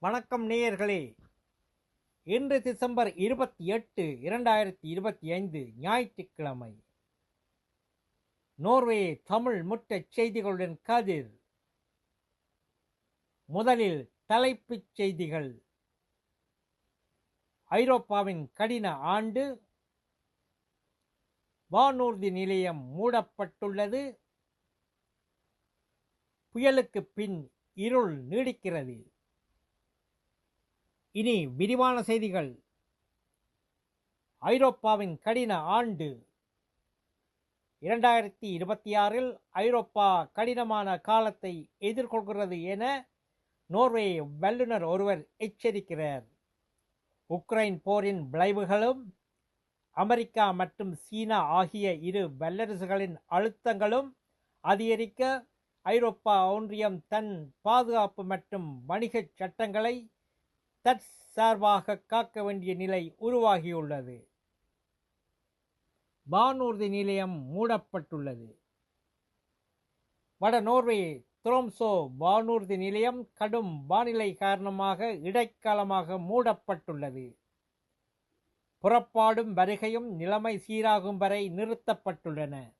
வணக்கம் நேயர்களே. இன்று டிசம்பர் இருபத்தி எட்டு இரண்டாயிரத்தி இருபத்தி ஐந்து ஞாயிற்றுக்கிழமை. நோர்வே தமிழ் முட்டச் செய்திகளுடன் கதிர். முதலில் தலைப்புச் செய்திகள். ஐரோப்பாவின் கடின ஆண்டு. வானூர்தி நிலையம் மூடப்பட்டுள்ளது. புயலுக்கு பின் இருள் நீடிக்கிறது. இனி விரிவான செய்திகள். ஐரோப்பாவின் கடின ஆண்டு. இரண்டாயிரத்தி இருபத்தி ஆறில் ஐரோப்பா கடினமான காலத்தை எதிர்கொள்கிறது என நோர்வே வல்லுநர் ஒருவர் எச்சரிக்கிறார். உக்ரைன் போரின் விளைவுகளும் அமெரிக்கா மற்றும் சீனா ஆகிய இரு வல்லரசுகளின் அழுத்தங்களும் அதிகரிக்க ஐரோப்பா ஒன்றியம் தன் பாதுகாப்பு மற்றும் வணிகச் சட்டங்களை தற்சார்பாக காக்க வேண்டிய நிலை உருவாகியுள்ளது. வானூர்தி நிலையம் மூடப்பட்டுள்ளது. வட நோர்வே துரோம்சோ வானூர்தி நிலையம் கடும் வானிலை காரணமாக இடைக்காலமாக மூடப்பட்டுள்ளது. புறப்பாடும் வருகையும் நிலைமை சீராகும் வரை நிறுத்தப்பட்டுள்ளன.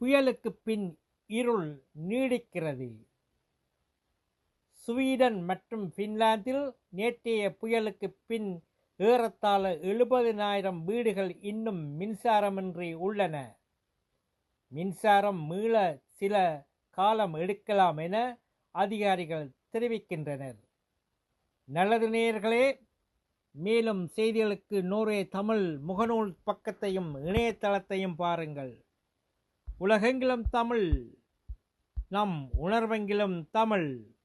புயலுக்கு பின் இருள் நீடிக்கிறது. ஸ்வீடன் மற்றும் பின்லாந்தில் நேற்றைய புயலுக்கு பின் ஏறத்தாழ எழுபதினாயிரம் வீடுகள் இன்னும் மின்சாரமின்றி உள்ளன. மின்சாரம் மீள சில காலம் எடுக்கலாம் என அதிகாரிகள் தெரிவிக்கின்றனர். நல்லது நேயர்களே மேலும் செய்திகளுக்கு நூறே தமிழ் முகநூல் பக்கத்தையும் இணையதளத்தையும் பாருங்கள். உலகெங்கிலும் தமிழ் நம் உணர்வெங்கிலும் தமிழ்.